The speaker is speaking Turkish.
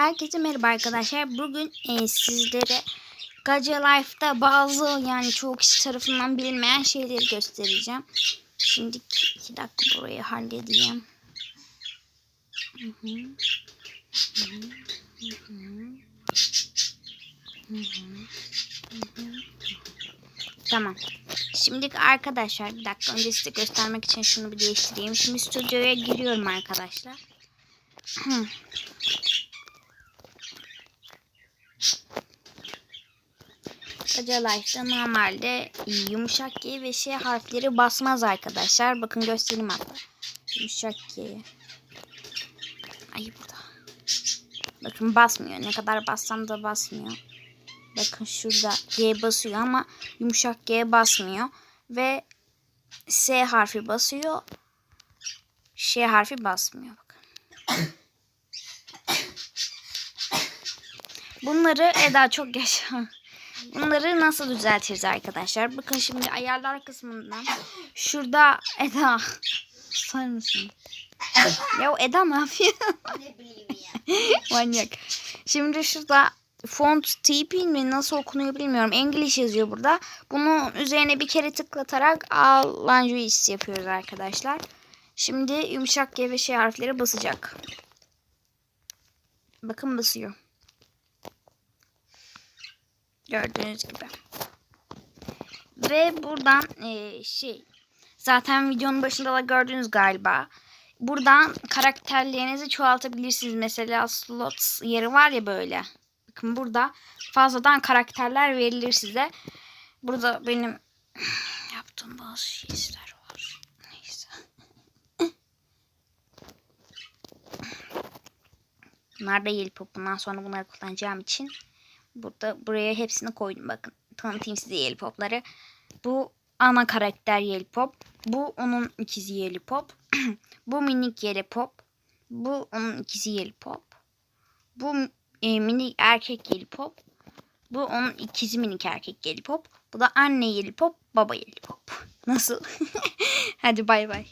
Herkese merhaba arkadaşlar. Bugün e, sizlere Gaca Life'da bazı yani çoğu kişi tarafından bilinmeyen şeyleri göstereceğim. Şimdi iki dakika burayı halledeyim. Tamam. Şimdi arkadaşlar bir dakika önce size göstermek için şunu bir değiştireyim. Şimdi stüdyoya giriyorum arkadaşlar. Life'da normalde yumuşak G ve şey harfleri basmaz arkadaşlar. Bakın göstereyim hatta. Yumuşak G. Ay burada. Bakın basmıyor. Ne kadar bassam da basmıyor. Bakın şurada G basıyor ama yumuşak G basmıyor. Ve S harfi basıyor. Ş harfi basmıyor. Bakın. Bunları Eda çok yaşa. Bunları nasıl düzeltiriz arkadaşlar? Bakın şimdi ayarlar kısmından şurada Eda Susar mısın? ya Eda ne yapıyor? Ne bileyim ya. Manyak. Şimdi şurada font TP mi nasıl okunuyor bilmiyorum. English yazıyor burada. Bunu üzerine bir kere tıklatarak All Languages yapıyoruz arkadaşlar. Şimdi yumuşak G ve şey harfleri basacak. Bakın basıyor. Gördüğünüz gibi. Ve buradan eee, şey zaten videonun başında da gördünüz galiba. Buradan karakterlerinizi çoğaltabilirsiniz. Mesela slots yeri var ya böyle. Bakın burada fazladan karakterler verilir size. Burada benim yaptığım bazı şeyler var. Neyse. Bunlar. Bundan sonra bunları kullanacağım için burada buraya hepsini koydum. Bakın tanıtayım size Yelpop'ları. Bu ana karakter Yelpop. Bu onun ikizi Yelpop. Bu minik Yelpop. Bu onun ikizi Yelpop. Bu e, minik erkek Yelpop. Bu onun ikizi minik erkek Yelpop. Bu da anne Yelpop, baba Yelpop. Nasıl? Hadi bay bay.